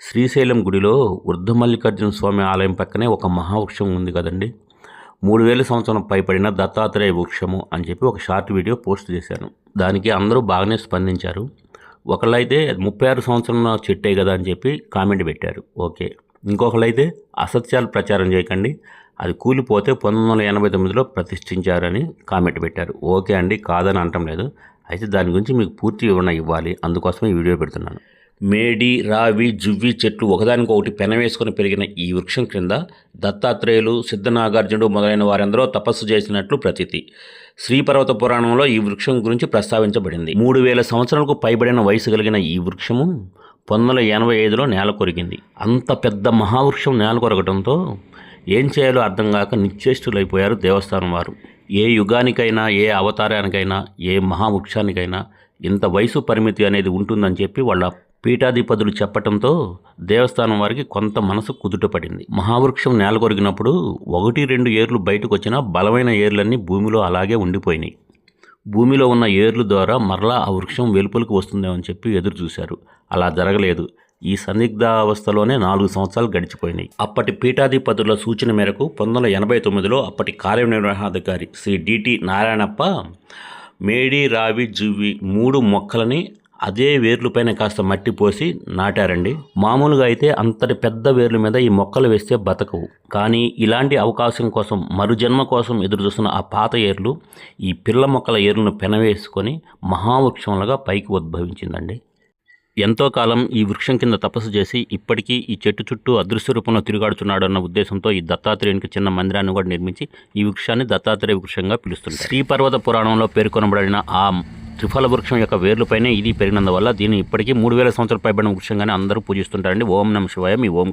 శ్రీశైలం గుడిలో వృద్ధమల్లికార్జున స్వామి ఆలయం పక్కనే ఒక మహావృక్షం ఉంది కదండి. మూడు వేల సంవత్సరం పైపడిన దత్తాత్రేయ వృక్షము అని చెప్పి ఒక షార్ట్ వీడియో పోస్ట్ చేశాను. దానికి అందరూ బాగానే స్పందించారు. ఒకళ్ళైతే ముప్పై ఆరు సంవత్సరం చెట్టే కదా అని చెప్పి కామెంట్ పెట్టారు. ఓకే. ఇంకొకళ్ళైతే అసత్యాలు ప్రచారం చేయకండి. అది కూలిపోతే పంతొమ్మిది వందల ఎనభై తొమ్మిదిలో ప్రతిష్ఠించారని కామెంట్ పెట్టారు. ఓకే అండి కాదని అనటం లేదు. అయితే దాని గురించి మీకు పూర్తి వివరణ ఇవ్వాలి. అందుకోసమే ఈ వీడియో పెడుతున్నాను. మేడి రావి జువ్వి చెట్లు ఒకదానికొకటి పెనవేసుకుని పెరిగిన ఈ వృక్షం క్రింద దత్తాత్రేయులు సిద్ధనాగార్జునుడు మొదలైన వారందరూ తపస్సు చేసినట్లు ప్రతీతి. శ్రీపర్వత పురాణంలో ఈ వృక్షం గురించి ప్రస్తావించబడింది. మూడు వేల సంవత్సరాలకు పైబడిన వయసు కలిగిన ఈ వృక్షము పంతొమ్మిది వందల ఎనభై ఐదులో నేల కొరిగింది. అంత పెద్ద మహావృక్షం నేల కొరగడంతో ఏం చేయాలో అర్థం కాక నిశ్చేష్టులైపోయారు దేవస్థానం వారు. ఏ యుగానికైనా ఏ అవతారానికైనా ఏ మహావృక్షానికైనా ఇంత వయసు పరిమితి అనేది ఉంటుందని చెప్పి వాళ్ళ పీఠాధిపతులు చెప్పటంతో దేవస్థానం వారికి కొంత మనసు కుదుటపడింది. మహావృక్షం నేలకొరిగినప్పుడు ఒకటి రెండు ఏర్లు బయటకు వచ్చినా బలమైన ఏర్లన్నీ భూమిలో అలాగే ఉండిపోయినాయి. భూమిలో ఉన్న ఏర్లు ద్వారా మరలా ఆ వృక్షం వెలుపలికి వస్తుందేమని చెప్పి ఎదురు చూశారు అలా జరగలేదు. ఈ సందిగ్ధావస్థలోనే నాలుగు సంవత్సరాలు గడిచిపోయినాయి. అప్పటి పీఠాధిపతుల సూచన మేరకు పంతొమ్మిది వందల ఎనభై తొమ్మిదిలో అప్పటి కార్యనిర్వహణాధికారి శ్రీ డిటి నారాయణప్ప మేడి రావి జువ్వి మూడు మొక్కలని అదే వేర్లపైన కాస్త మట్టి పోసి నాటారండి. మామూలుగా అయితే అంతటి పెద్ద వేర్ల మీద ఈ మొక్కలు వేస్తే బతకవు. కానీ ఇలాంటి అవకాశం కోసం మరుజన్మ కోసం ఎదురు చూస్తున్న ఆ పాత ఏర్లు ఈ పిల్ల మొక్కల ఏర్లను పెనవేసుకొని మహావృక్షంలాగా పైకి ఉద్భవించిందండి. ఎంతో కాలం ఈ వృక్షం కింద తపస్సు చేసి ఇప్పటికీ ఈ చెట్టు చుట్టూ అదృశ్య రూపంలో తిరుగాడుతున్నాడు అన్న ఉద్దేశంతో ఈ దత్తాత్రేయునికి చిన్న మందిరాన్ని కూడా నిర్మించి ఈ వృక్షాన్ని దత్తాత్రేయ వృక్షంగా పిలుస్తుంది శ్రీపర్వత పురాణంలో పేర్కొనబడిన ఆ త్రిఫల వృక్షం యొక్క వేర్లపైనే ఇది పెరిగినందువల్ల దీన్ని ఇప్పటికీ మూడు వేల సంవత్సరాల పైబడిన వృక్షంగానే అందరూ పూజిస్తుంటారండి ఓం నమ శివాయ మీ ఓం